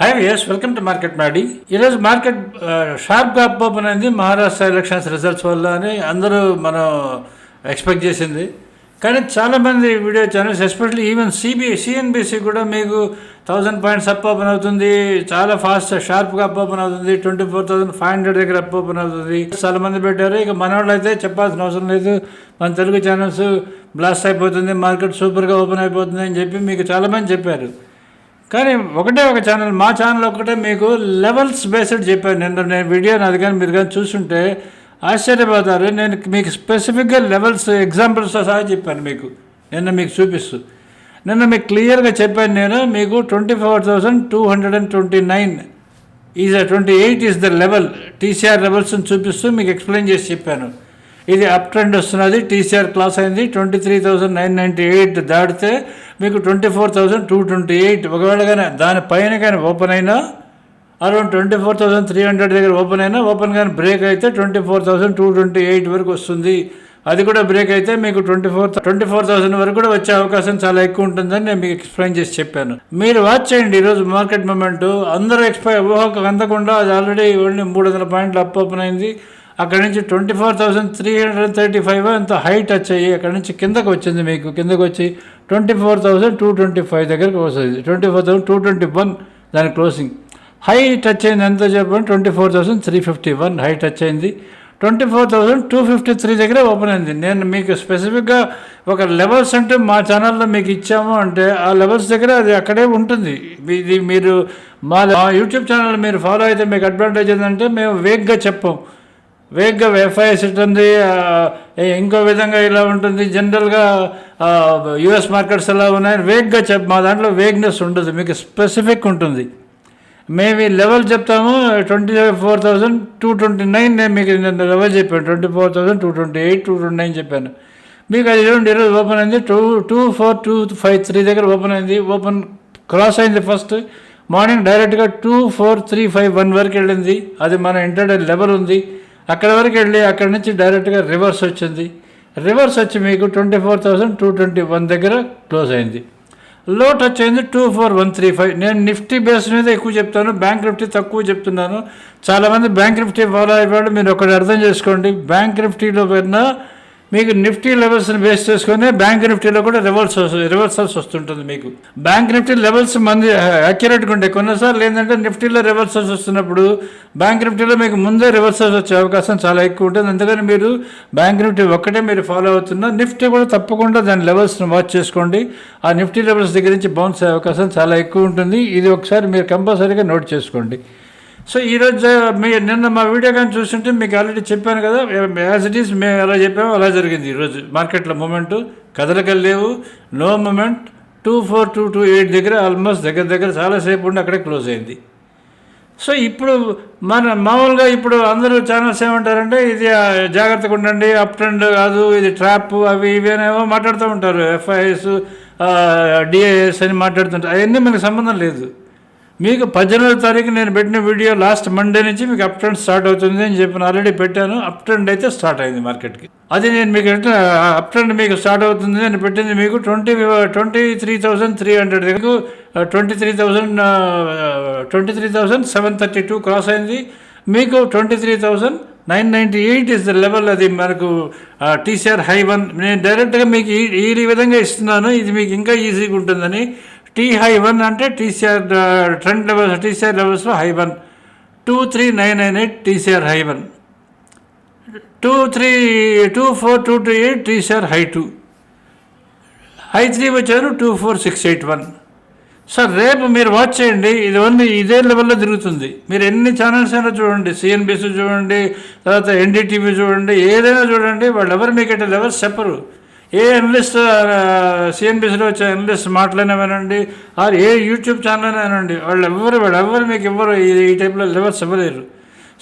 Hi yes welcome to market మాడి ఈరోజు market షార్ప్గా అప్ ఓపెన్ అయింది మహారాష్ట్ర ఎలక్షన్స్ రిజల్ట్స్ వల్ల అని అందరూ మనం ఎక్స్పెక్ట్ చేసింది. కానీ చాలామంది video channels especially even CB CNBC కూడా మీకు థౌజండ్ పాయింట్స్ అప్ ఓపెన్ అవుతుంది. చాలా ఫాస్ట్ షార్ప్గా అప్ ఓపెన్ అవుతుంది. Twenty four thousand five hundred దగ్గర అప్ ఓపెన్ అవుతుంది. చాలా మంది పెట్టారు. ఇక మన వాళ్ళు అయితే చెప్పాల్సిన అవసరం లేదు. మన తెలుగు ఛానల్స్ బ్లాస్ట్ అయిపోతుంది. మార్కెట్ సూపర్గా ఓపెన్ అయిపోతుంది అని చెప్పి మీకు చాలామంది చెప్పారు. కానీ ఒకటే ఒక ఛానల్ మా ఛానల్ ఒకటే మీకు లెవెల్స్ బేస్డ్ చెప్పాను నిన్న నేను వీడియో నాది కానీ మీరు కానీ చూసుంటే ఆశ్చర్యపోతారు. నేను మీకు స్పెసిఫిక్గా లెవెల్స్ ఎగ్జాంపుల్స్తో సహా చెప్పాను మీకు. నిన్న మీకు చూపిస్తూ. నిన్న మీకు క్లియర్గా చెప్పాను నేను మీకు twenty four thousand two hundred and twenty nine is twenty eight is the level TCR లెవెల్స్ని చూపిస్తూ మీకు ఎక్స్ప్లెయిన్ చేసి చెప్పాను. ఇది అప్ ట్రెండ్ వస్తున్నది. టీసీఆర్ క్లాస్ అయింది. Twenty three thousand nine ninety eight దాటితే మీకు twenty four thousand two twenty eight. ఒకవేళ కానీ దానిపైన కానీ ఓపెన్ అయినా around twenty four thousand three hundred దగ్గర ఓపెన్ అయినా ఓపెన్ కానీ బ్రేక్ అయితే twenty four thousand two twenty eight వరకు వస్తుంది. అది కూడా బ్రేక్ అయితే మీకు twenty four twenty four thousand వరకు కూడా వచ్చే అవకాశం చాలా ఎక్కువ ఉంటుందని నేను మీకు ఎక్స్ప్లెయిన్ చేసి చెప్పాను. మీరు వాచ్ చేయండి ఈరోజు మార్కెట్ మూమెంట్. అందరూ ఎక్స్పై ఊహకు అందకుండా అది ఆల్రెడీ ఓన్లీ మూడు వందల పాయింట్లు అప్ ఓపెన్ అయింది. అక్కడ నుంచి twenty four thousand three hundred thirty five అంత హైట్ అయ్యి అక్కడ నుంచి కిందకు వచ్చింది మీకు. కిందకు వచ్చి twenty four thousand two twenty five దగ్గరకు వస్తుంది. Twenty four thousand two twenty one దాని క్లోజింగ్ హై టచ్ అయింది ఎంత చెప్పండి? Twenty four thousand three fifty one high touch అయింది twenty four thousand two fifty three దగ్గర ఓపెన్ అయింది. నేను మీకు స్పెసిఫిక్గా ఒక లెవెల్స్ అంటే మా ఛానల్లో మీకు ఇచ్చాము అంటే ఆ లెవెల్స్ దగ్గర అది అక్కడే ఉంటుంది. ఇది మీరు మా యూట్యూబ్ ఛానల్ మీరు ఫాలో అయితే మీకు అడ్వాంటేజ్ ఏంటంటే మేము వేగ్గా చెప్పాం. వేగ్గా ఎఫ్ఐఎస్ ఉంటుంది ఇంకో విధంగా ఇలా ఉంటుంది జనరల్గా యుఎస్ మార్కెట్స్ ఎలా ఉన్నాయి వేగ్గా చెప్ మా దాంట్లో వేగ్నెస్ ఉండదు మీకు స్పెసిఫిక్ ఉంటుంది. మేము ఈ లెవెల్ చెప్తాము twenty four thousand two twenty nine నేను మీకు నేను లెవెల్ చెప్పాను twenty four thousand two twenty eight two twenty nine చెప్పాను. మీకు అది రెండు ఈరోజు ఓపెన్ అయింది two two four two five three దగ్గర ఓపెన్ అయింది ఓపెన్ క్రాస్ అయింది ఫస్ట్ మార్నింగ్ డైరెక్ట్గా two four three five one వరకు వెళ్ళింది అది మన ఇంటర్డే లెవెల్ ఉంది. అక్కడ వరకు వెళ్ళి అక్కడ నుంచి డైరెక్ట్గా రివర్స్ వచ్చింది. రివర్స్ వచ్చి మీకు twenty four thousand two twenty one దగ్గర క్లోజ్ అయింది. లో టచ్ అయింది two four one three five. నేను నిఫ్టీ బేస్ మీద ఎక్కువ చెప్తాను బ్యాంక్ నిఫ్టీ తక్కువ చెప్తున్నాను. చాలామంది బ్యాంక్ నిఫ్టీ ఫాలో అయిపోయాడు మీరు ఒకటి అర్థం చేసుకోండి. బ్యాంక్ నిఫ్టీలో కన్నా మీకు నిఫ్టీ లెవెల్స్ని బేస్ చేసుకుని బ్యాంక్ నిఫ్టీలో కూడా రివర్స్ రివర్సల్స్ వస్తుంటుంది మీకు. బ్యాంక్ నిఫ్టీ లెవెల్స్ మంది యాక్యురేట్గా ఉంటాయి కొన్నిసార్లు ఏంటంటే నిఫ్టీలో రివర్సల్స్ వస్తున్నప్పుడు బ్యాంక్ నిఫ్టీలో మీకు ముందే రివర్సల్స్ వచ్చే అవకాశం చాలా ఎక్కువ ఉంటుంది. అందుకని మీరు బ్యాంక్ నిఫ్టీ ఒక్కటే మీరు ఫాలో అవుతున్నా నిఫ్టీ కూడా తప్పకుండా దాని లెవెల్స్ని వాచ్ చేసుకోండి. ఆ నిఫ్టీ లెవెల్స్ దగ్గర నుంచి బౌన్స్ అయ్యే అవకాశం చాలా ఎక్కువ ఉంటుంది. ఇది ఒకసారి మీరు కంపల్సరీగా నోట్ చేసుకోండి. సో ఈరోజు మీ నిన్న మా వీడియో కానీ చూస్తుంటే మీకు ఆల్రెడీ చెప్పాను కదా యాజ్ ఇట్ ఈస్ మేము ఎలా చెప్పామో అలా జరిగింది ఈరోజు మార్కెట్లో మూమెంటు కదలకలు లేవు. No moment two four two two eight దగ్గర ఆల్మోస్ట్ దగ్గర దగ్గర చాలాసేపు ఉండి అక్కడే క్లోజ్ అయింది. సో ఇప్పుడు మన మామూలుగా ఇప్పుడు అందరూ ఛానల్స్ ఏమంటారంటే ఇది జాగ్రత్తగా ఉండండి అప్ ట్రెండ్ కాదు ఇది ట్రాప్ అవి ఇవి అనేవో మాట్లాడుతూ ఉంటారు. ఎఫ్ఐఎస్ డిఐఎస్ అని మాట్లాడుతుంటారు. అవన్నీ మనకు సంబంధం లేదు. మీకు పద్దెనిమిదో తారీఖు నేను పెట్టిన వీడియో లాస్ట్ మండే నుంచి మీకు అప్ ట్రెండ్ స్టార్ట్ అవుతుంది అని చెప్పి ఆల్రెడీ పెట్టాను. అప్ ట్రెండ్ అయితే స్టార్ట్ అయింది మార్కెట్కి. అది నేను మీకు అప్ ట్రెండ్ మీకు స్టార్ట్ అవుతుంది అని పెట్టింది మీకు twenty twenty three thousand three hundred దగ్గర twenty three thousand twenty three thousand seven thirty two cross అయింది. మీకు twenty three thousand nine ninety eight is the level అది మనకు టీసీఆర్ హై వన్. నేను డైరెక్ట్గా మీకు ఈ ఈ విధంగా ఇస్తున్నాను. ఇది మీకు ఇంకా ఈజీగా ఉంటుందని టీ హై వన్ అంటే టీసీఆర్ ట్రెండ్ లెవెల్స్ టీసీఆర్ లెవెల్స్లో high one two three nine nine eight TCR high one two three two four two two eight TCR high two high three వచ్చారు two four six eight one sir రేపు మీరు watch చేయండి. ఇది only ఇదే లెవెల్లో తిరుగుతుంది. మీరు ఎన్ని ఛానల్స్ అయినా చూడండి. సిఎన్బిసి చూడండి తర్వాత ఎన్డీటీవీ చూడండి ఏదైనా చూడండి వాళ్ళు ఎవరు మీకు అంటే లెవెల్స్ చెప్పరు. ఏ అనలిస్ట్ సిఎన్బిసిలో వచ్చే అనలిస్ట్ మాట్లాడినవేనండి వినండి ఆర్ ఏ యూట్యూబ్ ఛానల్ అయినా వినండి. వాళ్ళు ఎవరు వాళ్ళు ఎవరు మీకు ఇవ్వరు ఈ ఈ టైప్లో లెవెల్స్ ఇవ్వలేరు.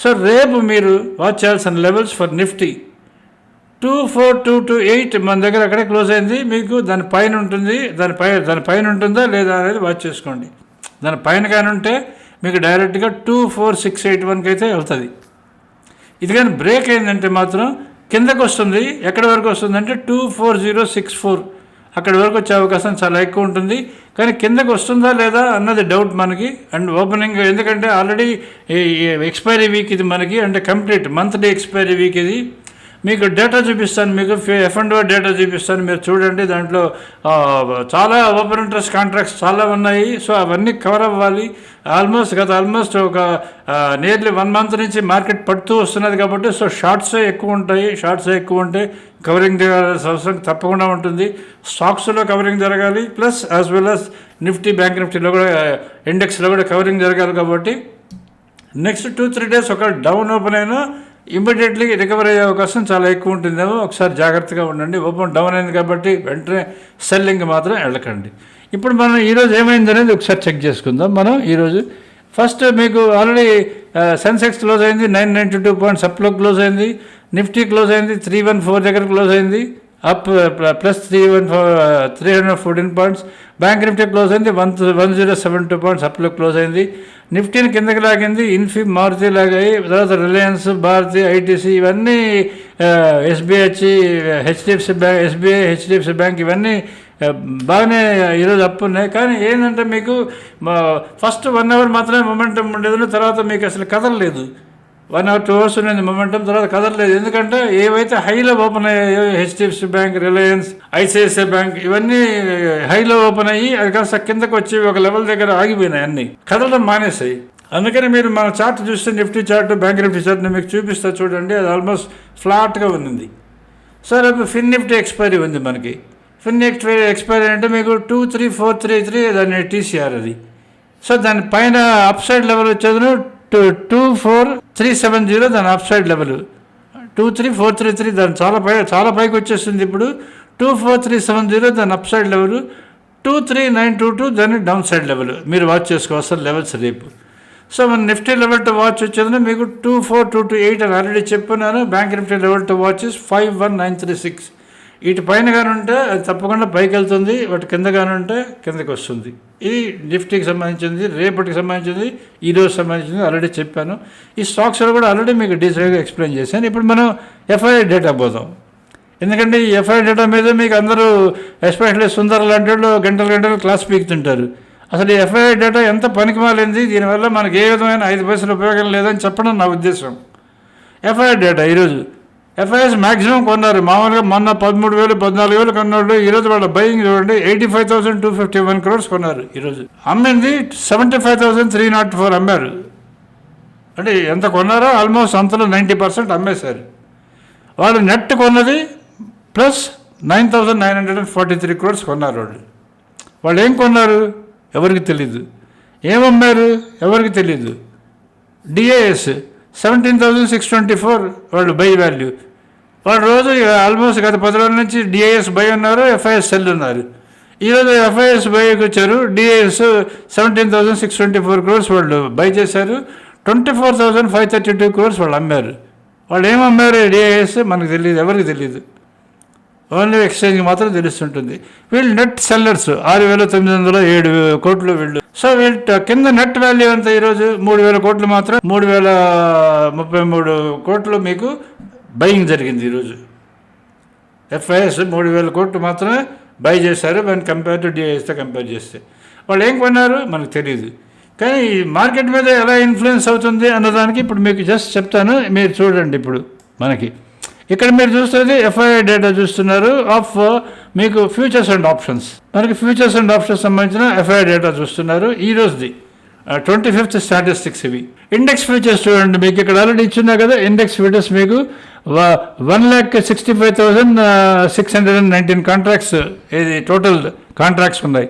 సో రేపు మీరు వాచ్ చేయాల్సిన levels for Nifty. Two four two two eight మన దగ్గర అక్కడే క్లోజ్ అయింది. మీకు దాని పైన ఉంటుంది. దాని పై దాని పైన ఉంటుందా లేదా అనేది వాచ్ చేసుకోండి. దాని పైన కానీ ఉంటే మీకు డైరెక్ట్గా టూ ఫోర్ సిక్స్ ఎయిట్ వన్కి అయితే వెళ్తుంది. ఇది కానీ బ్రేక్ అయిందంటే మాత్రం కిందకు వస్తుంది. ఎక్కడి వరకు వస్తుంది అంటే two four zero six four అక్కడి వరకు వచ్చే అవకాశం చాలా ఎక్కువ ఉంటుంది. కానీ కిందకు వస్తుందా లేదా అన్నది డౌట్ మనకి. అండ్ ఓపెనింగ్ ఎందుకంటే ఆల్రెడీ ఎక్స్పైరీ వీక్ ఇది మనకి. అంటే కంప్లీట్ మంత్లీ ఎక్స్పైరీ వీక్ ఇది. మీకు డేటా చూపిస్తాను మీకు ఎఫ్ అండ్ డేటా చూపిస్తాను మీరు చూడండి. దాంట్లో చాలా ఓపెన్ ఇంట్రెస్ట్ కాంట్రాక్ట్స్ చాలా ఉన్నాయి. సో అవన్నీ కవర్ అవ్వాలి. ఆల్మోస్ట్ గత ఆల్మోస్ట్ ఒక నియర్లీ వన్ మంత్ నుంచి మార్కెట్ పడుతూ వస్తున్నది కాబట్టి సో షార్ట్సే ఎక్కువ ఉంటాయి. షార్ట్సే ఎక్కువ ఉంటే కవరింగ్ జరగాల్సిన అవసరం తప్పకుండా ఉంటుంది. స్టాక్స్లో కవరింగ్ జరగాలి. Plus as well as Nifty bank నిఫ్టీలో కూడా ఇండెక్స్లో కూడా కవరింగ్ జరగాలి కాబట్టి నెక్స్ట్ టూ త్రీ డేస్ ఒక డౌన్ ఓపెన్ అయినా ఇమ్మీడియట్లీ రికవర్ అయ్యే అవకాశం చాలా ఎక్కువ ఉంటుందేమో. ఒకసారి జాగ్రత్తగా ఉండండి. ఓపెన్ డౌన్ అయింది కాబట్టి వెంటనే సెల్లింగ్ మాత్రం వెళ్ళకండి. ఇప్పుడు మనం ఈరోజు ఏమైంది అనేది ఒకసారి చెక్ చేసుకుందాం. మనం ఈరోజు ఫస్ట్ మీకు ఆల్రెడీ సెన్సెక్స్ క్లోజ్ అయింది. నైన్ నైంటీ టూ పాయింట్స్ అప్లో క్లోజ్ అయింది. నిఫ్టీ క్లోజ్ అయింది. త్రీ వన్ ఫోర్ దగ్గర క్లోజ్ అయింది. Up plus three one three hundred fourteen points bank Nifty close అయింది. One one zero seven two points అప్లో close అయింది. నిఫ్టీని కిందకి లాగింది. ఇన్ఫీ మారుతి లాగాయి. తర్వాత రిలయన్స్ భారతి ఐటీసీ ఇవన్నీ SBH HDFC bank SBI HDFC bank ఇవన్నీ uh, బాగానే ఈరోజు అప్పు ఉన్నాయి. కానీ ఏంటంటే మీకు ఫస్ట్ వన్ అవర్ మాత్రమే మొమెంటం ఉండేది. తర్వాత మీకు అసలు కదలలేదు. వన్ అవర్ టూ అవర్స్ ఉన్నది మొమెంటం తర్వాత కదలలేదు. ఎందుకంటే ఏవైతే హైలో ఓపెన్ అయ్యాయో HDFC bank Reliance ICICI bank ఇవన్నీ హైలో ఓపెన్ అయ్యి అది కాస్త కిందకు వచ్చి ఒక లెవెల్ దగ్గర ఆగిపోయినాయి అన్ని. కదలడం మానేసాయి అందుకని మీరు మన చార్ట్ చూస్తే Nifty chart bank Nifty chart మీకు చూపిస్తా చూడండి. అది ఆల్మోస్ట్ ఫ్లాట్గా ఉంది సార్ ఇప్పుడు ఫిన్ నిఫ్టీ ఎక్స్పైరీ ఉంది మనకి. ఫిన్ నిఫ్టీ ఎక్స్పైరీ అంటే మీకు two three four three three దాని టీసీఆర్ అది. సో దాని పైన అప్ సైడ్ లెవెల్ వచ్చేది two two four three seven zero దాని up side level two three four three three దాని చాలా పై చాలా పైకి వచ్చేస్తుంది ఇప్పుడు. Two four three seven zero దాని up side level two three nine two two దాని డౌన్ సైడ్ లెవెల్ మీరు వాచ్ చేసుకోవాలి లెవెల్స్ రేపు. సో మన నిఫ్టీ లెవెల్ టు వాచ్ వచ్చేది మీకు two four two two eight అని already చెప్పున్నాను bank Nifty level to watch five one nine three six ఇటు పైన కానుంటే ఉంటే అది తప్పకుండా పైకి వెళ్తుంది వాటి కింద కానుంటే ఉంటే కిందకి వస్తుంది. ఇది నిఫ్టీకి సంబంధించింది రేపటికి సంబంధించింది ఈ రోజు సంబంధించింది ఆల్రెడీ చెప్పాను. ఈ స్టాక్స్లో కూడా ఆల్రెడీ మీకు డీటెయిల్గా ఎక్స్ప్లెయిన్ చేశాను. ఇప్పుడు మనం ఎఫ్ఐఆర్ డేటా పోదాం. ఎందుకంటే ఈ ఎఫ్ఐఆర్ డేటా మీద మీకు అందరూ ఎస్పెషల్లీ సుందర్ లాంటి వాళ్ళు గంటలు గంటలు క్లాస్ పీకుతుంటారు. అసలు ఈ ఎఫ్ఐఆర్ డేటా ఎంత పనికిమాలింది? దీనివల్ల మనకి ఏ విధమైన ఐదు పైసలు ఉపయోగం లేదని చెప్పడం నా ఉద్దేశం. ఎఫ్ఐఆర్ డేటా ఈరోజు ఎఫ్ఐఎస్ మ్యాక్సిమం కొన్నారు. మామూలుగా మొన్న పదమూడు వేలు పద్నాలుగు వేలు కొన్నాడు ఈరోజు వాళ్ళ బయింగ్ చూడండి eighty five thousand two fifty one crores కొన్నారు ఈరోజు అమ్మింది seventy five thousand three nought four అమ్మారు. అంటే ఎంత కొన్నారో ఆల్మోస్ట్ అంతలో నైంటీ పర్సెంట్ అమ్మేశారు. వాళ్ళు నెట్ కొన్నది plus nine thousand nine hundred and forty three crores కొన్నారు వాళ్ళు. వాళ్ళు ఏం కొన్నారు? ఎవరికి తెలీదు. ఏమమ్మారు? ఎవరికి తెలీదు. DIIs seventeen thousand six twenty four వాళ్ళు బై వాల్యూ వాళ్ళు రోజు ఆల్మోస్ట్ గత పది రోజుల నుంచి డిఐఎస్ బై ఉన్నారు ఎఫ్ఐఎస్ సెల్ ఉన్నారు. ఈరోజు ఎఫ్ఐఎస్ బైకి వచ్చారు DIIs seventeen thousand six twenty four crores వాళ్ళు బై చేశారు twenty four thousand five thirty two crores వాళ్ళు అమ్మారు. వాళ్ళు ఏం డిఐఎస్ మనకు తెలియదు ఎవరికి తెలియదు ఓన్లీ ఎక్స్చేంజ్ మాత్రం తెలుస్తుంటుంది. వీళ్ళు నెట్ సెల్లర్స్ ఆరు వేల తొమ్మిది వందల ఏడు కోట్లు వీళ్ళు. సో వీళ్ళు ట- కింద నెట్ వాల్యూ అంతా ఈరోజు? మూడు వేల కోట్లు మాత్రం. మూడు వేల ముప్పై మూడు కోట్లు మీకు బయింగ్ జరిగింది ఈరోజు. ఎఫ్ఐఎస్ మూడు వేల కోట్లు మాత్రమే బై చేశారు. మనం కంపేర్ టు డిఐఎస్తో కంపేర్ చేస్తే. వాళ్ళు ఏం కొన్నారు? మనకు తెలియదు కానీ ఈ మార్కెట్ మీద ఎలా ఇన్ఫ్లుయెన్స్ అవుతుంది అన్నదానికి ఇప్పుడు మీకు జస్ట్ చెప్తాను. మీరు చూడండి ఇప్పుడు మనకి. ఇక్కడ మీరు చూస్తుంది ఎఫ్ఐఐ డేటా చూస్తున్నారు ఆఫ్ uh, మీకు ఫ్యూచర్స్ అండ్ ఆప్షన్స్ మనకి ఫ్యూచర్స్ అండ్ ఆప్షన్స్ సంబంధించిన ఎఫ్ఐఐ డేటా చూస్తున్నారు ఈ రోజుది. ట్వంటీ ఫిఫ్త్ స్టాటిస్టిక్స్ ఇవి. ఇండెక్స్ ఫ్యూచర్స్ చూడండి మీకు ఇక్కడ ఆల్రెడీ ఇచ్చున్నా కదా ఇండెక్స్ ఫ్యూచర్స్ మీకు one lakh sixty five thousand six hundred and nineteen contracts ఇది టోటల్ కాంట్రాక్ట్స్ ఉన్నాయి.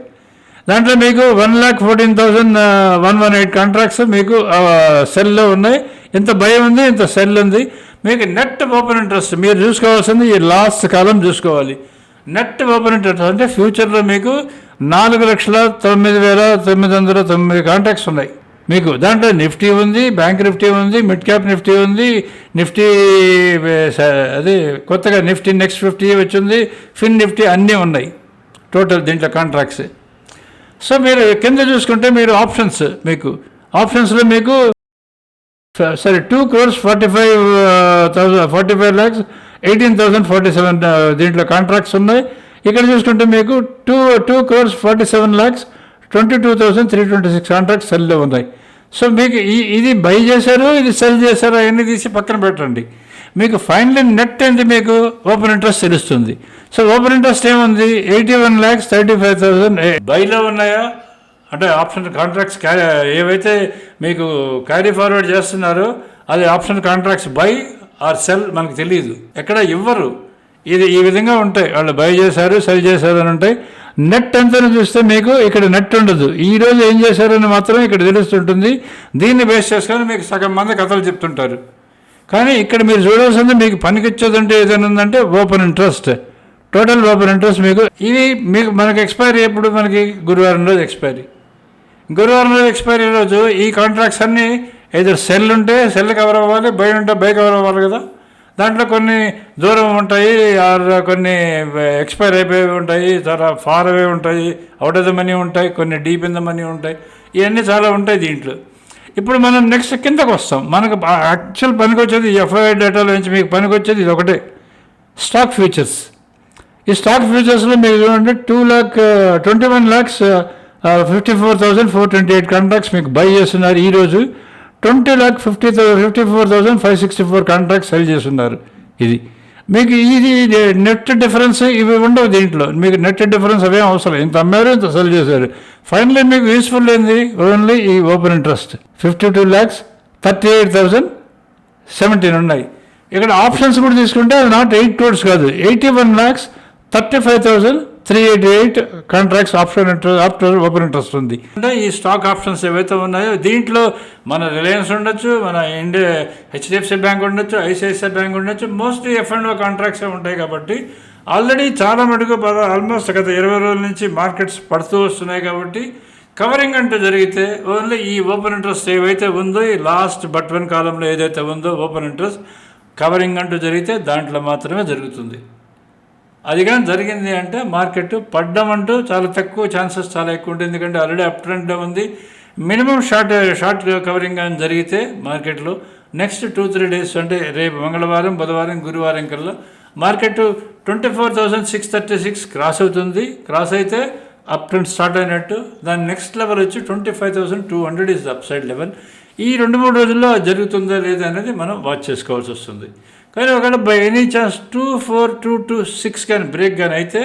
దాంట్లో మీకు one lakh fourteen thousand one one eight contracts మీకు uh, సెల్లో ఉన్నాయి. ఇంత భయం ఉంది ఇంత సెల్ ఉంది. మీకు నెట్ ఓపెన్ ఇంట్రెస్ట్ మీరు చూసుకోవాల్సింది ఈ లాస్ట్ కాలం చూసుకోవాలి. నెట్ ఓపెన్ ఇంట్రెస్ట్ అంటే ఫ్యూచర్లో మీకు నాలుగు లక్షల తొమ్మిది వేల తొమ్మిది వందల తొమ్మిది కాంట్రాక్ట్స్ ఉన్నాయి. మీకు దాంట్లో నిఫ్టీ ఉంది బ్యాంక్ నిఫ్టీ ఉంది మిడ్ క్యాప్ నిఫ్టీ ఉంది నిఫ్టీ అది కొత్తగా నిఫ్టీ నెక్స్ట్ ఫిఫ్టీ వచ్చింది ఫిన్ నిఫ్టీ అన్నీ ఉన్నాయి. టోటల్ దీంట్లో కాంట్రాక్ట్స్ సో మీరు కింద చూసుకుంటే మీరు ఆప్షన్స్ మీకు. ఆప్షన్స్లో మీకు సరే two crores forty five thousand forty five lakhs eighteen thousand forty seven దీంట్లో కాంట్రాక్ట్స్ ఉన్నాయి. ఇక్కడ చూసుకుంటే మీకు two two crores forty seven lakhs twenty two thousand three twenty six contracts సెల్లో ఉన్నాయి. సో మీకు ఈ ఇది బై చేశారు ఇది సెల్ చేశారు అవన్నీ తీసి పక్కన పెట్టండి. మీకు ఫైనల్ నెట్ ఏంటి మీకు ఓపెన్ ఇంట్రెస్ట్ తెలుస్తుంది. సో ఓపెన్ ఇంట్రెస్ట్ ఏముంది? Eighty one lakhs thirty five thousand బైలో ఉన్నాయా? అంటే ఆప్షన్ కాంట్రాక్ట్స్ క్యారీ ఏవైతే మీకు క్యారీ ఫార్వర్డ్ చేస్తున్నారో అది option contracts buy or sell మనకు తెలియదు ఎక్కడ ఇవ్వరు. ఇది ఈ విధంగా ఉంటాయి. వాళ్ళు బై చేశారు సెల్ చేశారు అని ఉంటాయి. నెట్ ఎంతని చూస్తే మీకు ఇక్కడ నెట్ ఉండదు. ఈ రోజు ఏం చేశారని మాత్రం ఇక్కడ తెలుస్తుంటుంది. దీన్ని బేస్ చేసుకొని మీకు సగం మంది కథలు చెప్తుంటారు. కానీ ఇక్కడ మీరు చూడాల్సింది మీకు పనికిచ్చేదంటే ఏదైనా ఉందంటే open interest. Total open interest మీకు. ఇది మీకు మనకి ఎక్స్పైరీ ఎప్పుడు? మనకి గురువారం రోజు ఎక్స్పైరీ. గురువారం రోజు ఎక్స్పైరీ రోజు ఈ కాంట్రాక్ట్స్ అన్నీ ఏదో సెల్ ఉంటే సెల్ కవర్ అవ్వాలి బై ఉంటే బై కవర్ అవ్వాలి కదా. దాంట్లో కొన్ని దూరం ఉంటాయి ఆర్ కొన్ని ఎక్స్పైర్ అయిపోయి ఉంటాయి చాలా ఫార్ అవే ఉంటాయి అవుట్ ఆఫ్ ద మనీ ఉంటాయి కొన్ని డీప్ ఇన్ ద మనీ ఉంటాయి. ఇవన్నీ చాలా ఉంటాయి దీంట్లో. ఇప్పుడు మనం నెక్స్ట్ కిందకు వస్తాం. మనకు యాక్చువల్ పనికి వచ్చేది ఎఫ్ఐఆర్ డేటాలో నుంచి మీకు పనికి వచ్చేది ఇది ఒకటే. స్టాక్ ఫ్యూచర్స్ ఈ స్టాక్ ఫ్యూచర్స్లో మీకు చూడండి two lakh twenty one lakhs fifty four thousand four twenty eight contracts మీకు బై చేస్తున్నారు. ఈరోజు twenty lakh fifty fifty four thousand five sixty four contracts sell చేస్తున్నారు. ఇది. మీకు ఇది నెట్ డిఫరెన్స్ ఇవి ఉండవు దీంట్లో. మీకు నెట్ డిఫరెన్స్ అవేం అవసరం ఇంత అమ్మారు ఇంత సెల్ చేశారు. ఫైనల్లీ మీకు యూస్ఫుల్ ఏంది? ఓన్లీ ఈ open interest fifty two lakhs thirty eight thousand seventeen ఉన్నాయి. ఇక్కడ ఆప్షన్స్ కూడా తీసుకుంటే అది నాట్ ఎయిట్ క్రోడ్స్ కాదు. Eighty one lakhs thirty five thousand three eighty eight contracts option interest option open interest ఉంది. అంటే ఈ స్టాక్ ఆప్షన్స్ ఏవైతే ఉన్నాయో దీంట్లో మన రిలయన్స్ ఉండొచ్చు మన ఇండియా హెచ్డిఎఫ్సి బ్యాంక్ ఉండొచ్చు ఐసిఐసిఐ బ్యాంక్ ఉండొచ్చు మోస్ట్లీ ఎఫ్ అండ్ కాంట్రాక్ట్స్ ఉంటాయి కాబట్టి ఆల్రెడీ చాలా మటుకు ఆల్మోస్ట్ గత ఇరవై రోజుల నుంచి మార్కెట్స్ పడుతూ వస్తున్నాయి కాబట్టి కవరింగ్ అంటూ జరిగితే ఓన్లీ ఈ ఓపెన్ ఇంట్రెస్ట్ ఏవైతే ఉందో ఈ లాస్ట్ బట్ వన్ కాలంలో ఏదైతే ఉందో ఓపెన్ ఇంట్రెస్ట్ కవరింగ్ అంటూ జరిగితే దాంట్లో మాత్రమే జరుగుతుంది. అది కానీ జరిగింది అంటే మార్కెట్ పడ్డం అంటూ చాలా తక్కువ ఛాన్సెస్ చాలా ఎక్కువ ఉంటుంది. ఎందుకంటే ఆల్రెడీ అప్ ట్రెండ్ ఉంది. మినిమం షార్ట్ షార్ట్ కవరింగ్ కానీ జరిగితే మార్కెట్లో నెక్స్ట్ టూ త్రీ డేస్ అంటే రేపు మంగళవారం బుధవారం గురువారం కల్లా market twenty four thousand six thirty six cross అవుతుంది. క్రాస్ అయితే అప్ ట్రెండ్ స్టార్ట్ అయినట్టు. దాని నెక్స్ట్ లెవెల్ వచ్చి twenty five thousand two hundred is up side level. ఈ రెండు మూడు రోజుల్లో జరుగుతుందా లేదా అనేది మనం వాచ్ చేసుకోవాల్సి వస్తుంది. కానీ ఒకవేళ by any chance two four two two six కానీ బ్రేక్ కానీ అయితే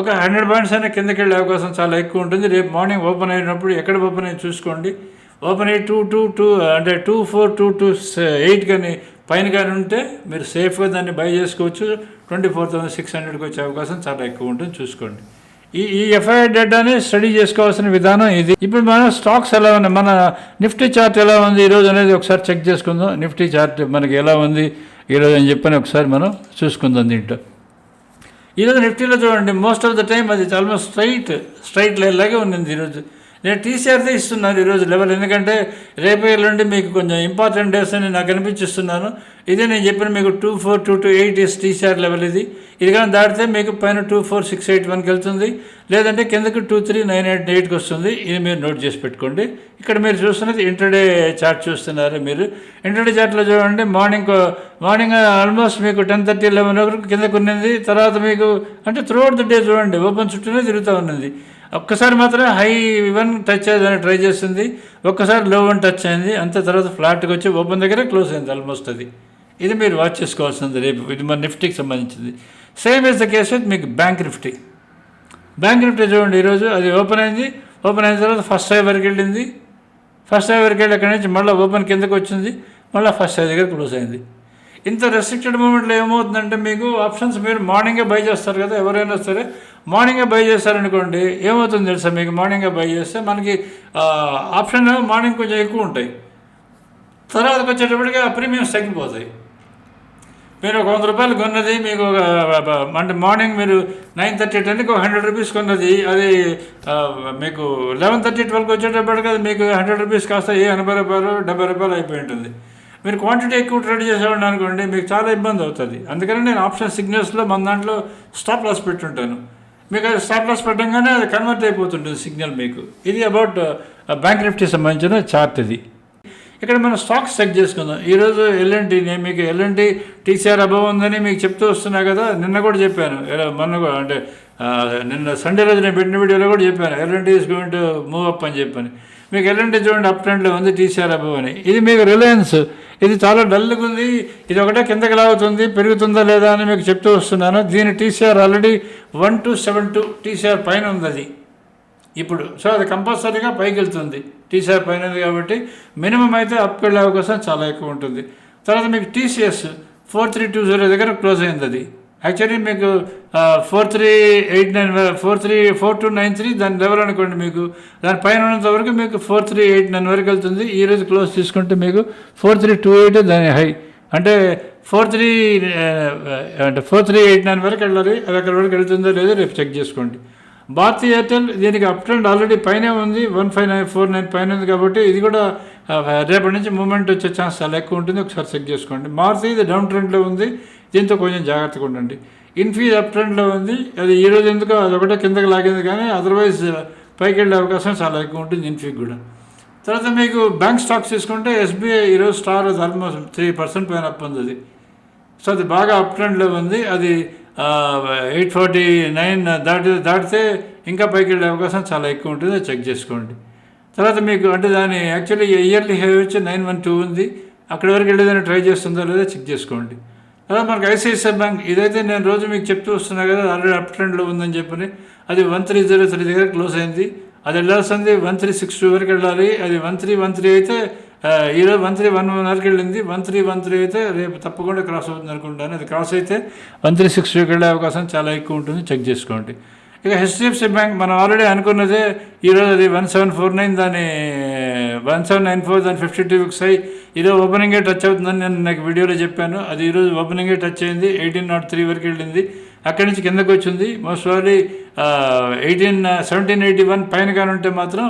ఒక హండ్రెడ్ పాయింట్స్ అయినా కిందకి వెళ్ళే అవకాశం చాలా ఎక్కువ ఉంటుంది. రేపు మార్నింగ్ ఓపెన్ అయినప్పుడు ఎక్కడ ఓపెన్ అయ్యి చూసుకోండి. ఓపెన్ అయ్యి టూ టూ టూ అంటే two four two two eight కానీ పైన కానీ ఉంటే మీరు సేఫ్గా దాన్ని బై చేసుకోవచ్చు. ట్వంటీ ఫోర్ థౌసండ్ సిక్స్ హండ్రెడ్కి వచ్చే అవకాశం చాలా ఎక్కువ ఉంటుంది. చూసుకోండి. ఈ ఈ ఎఫ్ఐఆర్ డేటాని స్టడీ చేసుకోవాల్సిన విధానం ఇది. ఇప్పుడు మన స్టాక్స్ ఎలా ఉన్నాయి? మన నిఫ్టీ చార్ట్ ఎలా ఉంది? ఈరోజు అనేది ఒకసారి చెక్ చేసుకుందాం. నిఫ్టీ చార్ట్ మనకి ఎలా ఉంది? ఈరోజు అని చెప్పని ఒకసారి మనం చూసుకుందాం దీంట్లో. ఈరోజు నిఫ్టీలో చూడండి మోస్ట్ ఆఫ్ ద టైం అది ఆల్మోస్ట్ స్ట్రైట్ స్ట్రైట్ లైన్ లాగే ఉన్నది ఈరోజు. నేను టీసీఆర్దే ఇస్తున్నాను ఈరోజు లెవెల్. ఎందుకంటే రేపు ఎల్లుండి మీకు కొంచెం ఇంపార్టెంట్ డేస్ అని నాకు అనిపించిస్తున్నాను. ఇదే నేను చెప్పిన మీకు two four two two eight is TCR level ఇది. ఇది కానీ దాటితే మీకు పైన టూ ఫోర్ సిక్స్ ఎయిట్ వన్కి వెళ్తుంది లేదంటే కిందకి టూ త్రీ నైన్ ఎయిట్ ఎయిట్కి వస్తుంది. ఇది మీరు నోట్ చేసి పెట్టుకోండి. ఇక్కడ మీరు చూస్తున్నది ఇంటర్డే చార్ట్ చూస్తున్నారు మీరు. ఇంటర్డే చార్ట్లో చూడండి మార్నింగ్ మార్నింగ్ ఆల్మోస్ట్ మీకు టెన్ థర్టీ లెవెన్ వరకు కిందకు ఉన్నది. తర్వాత మీకు అంటే త్రూఅవుట్ ద డే చూడండి ఓపెన్ చుట్టూనే తిరుగుతూ ఉన్నది. ఒక్కసారి మాత్రమే హై వన్ టచ్ అయ్యేదని ట్రై చేసింది ఒక్కసారి లో వన్ టచ్ అయింది. అంతే తర్వాత ఫ్లాట్కి వచ్చి ఓపెన్ దగ్గరే క్లోజ్ అయింది ఆల్మోస్ట్ అది. ఇది మీరు వాచ్ చేసుకోవాల్సింది రేపు. ఇది మన నిఫ్టీకి సంబంధించింది. Same is the case with మీకు బ్యాంక్ నిఫ్టీ బ్యాంక్ నిఫ్టీ చూడండి ఈరోజు అది ఓపెన్ అయింది. ఓపెన్ అయిన తర్వాత ఫస్ట్ హై వరకు వెళ్ళింది. ఫస్ట్ హై వరకు వెళ్ళి అక్కడి నుంచి మళ్ళీ ఓపెన్ కిందకు వచ్చింది. మళ్ళీ ఫస్ట్ హై దగ్గర క్లోజ్ అయింది. ఇంత రెస్ట్రిక్టెడ్ మూమెంట్లో ఏమవుతుందంటే మీకు ఆప్షన్స్ మీరు మార్నింగే బై చేస్తారు కదా ఎవరైనా సరే మార్నింగే బై చేస్తారనుకోండి ఏమవుతుంది తెలుసా మీకు? మార్నింగే బై చేస్తే మనకి ఆప్షన్ మార్నింగ్ కొంచెం ఎక్కువ ఉంటాయి. తర్వాతకి వచ్చేటప్పటికి ఆ ప్రీమియమ్స్ తగ్గిపోతాయి. మీరు ఒక వంద రూపాయలు కొన్నది మీకు ఒక అంటే మార్నింగ్ మీరు నైన్ థర్టీ టెన్కి ఒక హండ్రెడ్ రూపీస్ కొన్నది అది మీకు లెవెన్ థర్టీ ట్వెల్వ్కి వచ్చేటప్పటికి అది మీకు హండ్రెడ్ రూపీస్ కాస్త ఏ ఎనభై రూపాయలు డెబ్బై రూపాయలు అయిపోయి ఉంటుంది. మీరు క్వాంటిటీ ఎక్కువ ట్రేడ్ చేసేవాడిని అనుకోండి మీకు చాలా ఇబ్బంది అవుతుంది. అందుకని నేను ఆప్షన్ సిగ్నల్స్లో మన దాంట్లో స్టాప్ లాస్ పెట్టుంటాను. మీకు అది స్టాప్ లాస్ పెట్టంగానే అది కన్వర్ట్ అయిపోతుంటుంది సిగ్నల్ మీకు. ఇది అబౌట్ బ్యాంక్ నిఫ్టీ సంబంధించిన చార్ట్ ఇది. ఇక్కడ మనం స్టాక్స్ చెక్ చేసుకుందాం. ఈరోజు ఎల్ఎన్టీ నేను మీకు ఎల్ఎన్టీ టీసీఆర్ అబవ్ ఉందని మీకు చెప్తూ వస్తున్నా కదా నిన్న కూడా చెప్పాను. మొన్న కూడా అంటే నిన్న సండే రోజు నేను పెట్టిన వీడియోలో కూడా చెప్పాను. L and T is going to move up అని చెప్పాను. మీకు ఎల్ఎన్టీ చూడండి అప్ ట్రెండ్లో ఉంది టీసీఆర్ అబవ్ అని. ఇది మీకు రిలయన్స్. ఇది చాలా డల్గా ఉంది. ఇది ఒకటే కిందకి లాగుతుంది. పెరుగుతుందా లేదా అని మీకు చెప్తూ వస్తున్నాను. దీని TCR already one two seven two TCR పైన ఉంది అది. ఇప్పుడు. సో అది కంపల్సరీగా పైకి వెళ్తుంది. టీసీఆర్ పైన ఉంది కాబట్టి మినిమం అయితే అప్ వెళ్ళే అవకాశం చాలా ఎక్కువ ఉంటుంది. తర్వాత మీకు TCS four three two zero దగ్గర క్లోజ్ అయింది అది. యాక్చువల్లీ మీకు four three eight nine four three four two nine three దాని లెవెల్ అనుకోండి మీకు. దాని పైన ఉన్నంత వరకు మీకు ఫోర్ త్రీ ఎయిట్ నైన్ వరకు వెళ్తుంది. ఈ రోజు క్లోజ్ తీసుకుంటే మీకు ఫోర్ త్రీ టూ ఎయిట్ దాని హై. అంటే ఫోర్ త్రీ అంటే ఫోర్ త్రీ ఎయిట్ నైన్ వరకు వెళ్ళాలి. అది అక్కడ వరకు వెళ్తుందో లేదో రేపు చెక్ చేసుకోండి. భారతీ ఎయిర్టెల్ దీనికి అప్ ట్రెండ్ ఆల్రెడీ పైనే ఉంది. One five nine four nine పైన ఉంది కాబట్టి ఇది కూడా రేపటి నుంచి మూమెంట్ వచ్చే ఛాన్స్ చాలా ఎక్కువ ఉంటుంది. ఒకసారి చెక్ చేసుకోండి. మారుతి ఇది డౌన్ ట్రెండ్లో ఉంది. దీంతో కొంచెం జాగ్రత్తగా ఉండండి. ఇన్ఫీజ్ అప్ ట్రెండ్లో ఉంది. అది ఈ రోజు ఎందుకో అది ఒకటే కిందకి లాగింది కానీ అదర్వైజ్ uh, పైకి వెళ్ళే అవకాశం చాలా ఎక్కువ ఉంటుంది ఇన్ఫీకి కూడా. తర్వాత మీకు బ్యాంక్ స్టాక్స్ తీసుకుంటే ఎస్బీఐ ఈరోజు స్టార్ ఆల్మోస్ట్ త్రీ పర్సెంట్ పైన అప్ ఉంది అది. సో అది బాగా అప్ ట్రెండ్లో ఉంది. అది ఎయిట్ ఫార్టీ నైన్ దాటి దాటితే ఇంకా పైకి వెళ్ళే అవకాశం చాలా ఎక్కువ ఉంటుంది. చెక్ చేసుకోండి. తర్వాత మీకు అంటే దాని యాక్చువల్లీ ఇయర్లీ హై వచ్చి నైన్ వన్ టూ ఉంది. అక్కడి వరకు వెళ్ళేదాన్ని ట్రై చేస్తుందో లేదో చెక్ చేసుకోండి. మనకు ఐసిఐసిఐ బ్యాంక్ ఇదైతే నేను రోజు మీకు చెప్తూ వస్తున్నా కదా ఆల్రెడీ అప్ ట్రెండ్లో ఉందని చెప్పని. అది వన్ త్రీ జీరో త్రీ దగ్గర క్లోజ్ అయింది. అది వెళ్ళాల్సింది వన్ త్రీ సిక్స్ టూ వరకు వెళ్ళాలి. అది వన్ త్రీ వన్ త్రీ అయితే ఈరోజు వన్ త్రీ వన్ వన్ వరకు వెళ్ళింది. వన్ త్రీ వన్ త్రీ అయితే రేపు తప్పకుండా క్రాస్ అవుతుంది అనుకుంటాను. అది క్రాస్ అయితే వన్ త్రీ సిక్స్ టూకి వెళ్ళే అవకాశం చాలా ఎక్కువ ఉంటుంది. చెక్ చేసుకోండి. ఇక హెచ్డిఎఫ్సి బ్యాంక్ మనం ఆల్రెడీ అనుకున్నదే ఈరోజు అది వన్ సెవెన్ ఫోర్ నైన్ దాని వన్ సెవెన్ నైన్ ఫోర్ దాని ఫిఫ్టీ టూ వీక్స్ అయ్యి ఈరోజు ఓపెనింగే టచ్ అవుతుందని నేను నాకు వీడియోలో చెప్పాను. అది ఈరోజు ఓపెనింగే టచ్ అయింది. ఎయిటీన్ నాట్ త్రీ వరకు వెళ్ళింది. అక్కడి నుంచి కిందకు వచ్చింది. Most probably eighteen seventeen eighty one పైన కానీ ఉంటే మాత్రం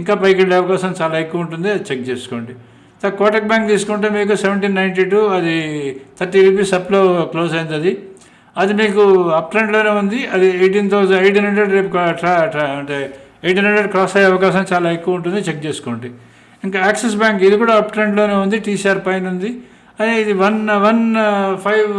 ఇంకా పైకి వెళ్ళే అవకాశం చాలా ఎక్కువ ఉంటుంది. అది చెక్ చేసుకోండి. కోటక్ బ్యాంక్ తీసుకుంటే మీకు సెవెంటీన్ నైంటీ టూ అది థర్టీ రూపీస్ అప్లో క్లోజ్ అయింది అది. అది మీకు అప్ ట్రెండ్లోనే ఉంది. అది ఎయిటీన్ థౌసండ్ ఎయిటీన్ హండ్రెడ్ రేపు ట్రా ట్రా అంటే ఎయిటీన్ హండ్రెడ్ క్రాస్ అయ్యే అవకాశం చాలా ఎక్కువ ఉంటుంది. చెక్ చేసుకోండి. ఇంకా యాక్సిస్ బ్యాంక్ ఇది కూడా అప్ ట్రెండ్లోనే ఉంది. టీసీఆర్ పైన ఉంది. అదే ఇది one one five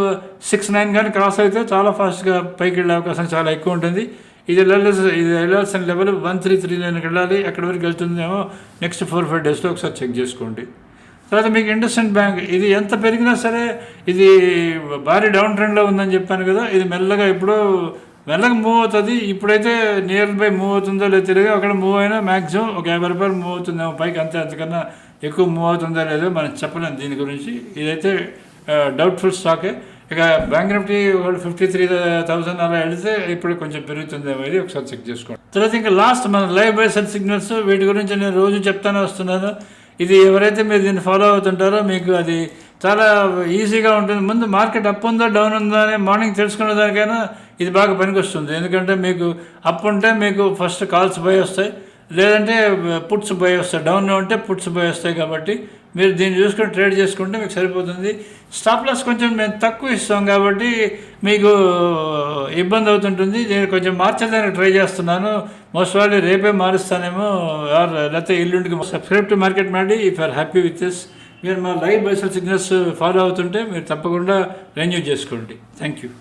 six nine కానీ క్రాస్ అయితే చాలా ఫాస్ట్గా పైకి వెళ్ళే అవకాశం చాలా ఎక్కువ ఉంటుంది. ఇది వెళ్ళాల్సి ఇది వెళ్ళాల్సిన లెవెల్ వన్ త్రీ త్రీ నైన్కి వెళ్ళాలి. ఎక్కడి వరకు వెళ్తుందేమో నెక్స్ట్ ఫోర్ ఫైవ్ డేస్లో ఒకసారి చెక్ చేసుకోండి. తర్వాత మీకు ఇండస్ఇండ్ బ్యాంక్ ఇది ఎంత పెరిగినా సరే ఇది భారీ డౌన్ ట్రెండ్లో ఉందని చెప్పాను కదా ఇది మెల్లగా ఇప్పుడు మెల్లగా మూవ్ అవుతుంది. ఇప్పుడైతే నియర్ బై మూవ్ అవుతుందో లేదో తెలియదు అక్కడ మూవ్ అయినా మ్యాక్సిమం ఒక యాభై రూపాయలు మూవ్ అవుతుందేమో పైకి అంతే అంతకన్నా ఎక్కువ మూవ్ అవుతుందో లేదో మనం చెప్పలేము దీని గురించి. ఇదైతే డౌట్ఫుల్ స్టాకే ఇక బ్యాంక్ నిఫ్టీ ఒకటి ఫిఫ్టీ త్రీ థౌసండ్ అలా వెళితే ఇప్పుడు కొంచెం పెరుగుతుందేమో ఇది ఒకసారి చెక్ చేసుకోండి. తర్వాత ఇంకా లాస్ట్ మన లైవ్ బైస్ అండ్ సిగ్నల్స్ వీటి గురించి నేను రోజు చెప్తానే వస్తున్నాను. ఇది ఎవరైతే మీరు దీన్ని ఫాలో అవుతుంటారో మీకు అది చాలా ఈజీగా ఉంటుంది. ముందు మార్కెట్ అప్ ఉందా డౌన్ ఉందా అని మార్నింగ్ తెలుసుకునే దానికైనా ఇది బాగా పనికొస్తుంది. ఎందుకంటే మీకు అప్ ఉంటే మీకు ఫస్ట్ కాల్స్ పోయి వస్తాయి. లేదంటే uh, పుట్స్ పోయి వస్తాయి. డౌన్ ఉంటే పుట్స్ పోయి వస్తాయి కాబట్టి మీరు దీన్ని చూసుకొని ట్రేడ్ చేసుకుంటే మీకు సరిపోతుంది. స్టాప్ లాస్ కొంచెం మేము తక్కువ ఇస్తాం కాబట్టి మీకు ఇబ్బంది అవుతుంటుంది. నేను కొంచెం మార్చేదానికి ట్రై చేస్తున్నాను. మోస్ట్ వాళ్ళు రేపే మారుస్తానేమో. ఆర్ లేకపోతే ఎల్లుండికి సబ్స్క్రైబ్ టు మార్కెట్ మాడి. If are happy with this మీరు మా లైవ్ బైసల్ సిగ్నల్స్ ఫాలో అవుతుంటే మీరు తప్పకుండా రెన్యూ చేసుకోండి. Thank you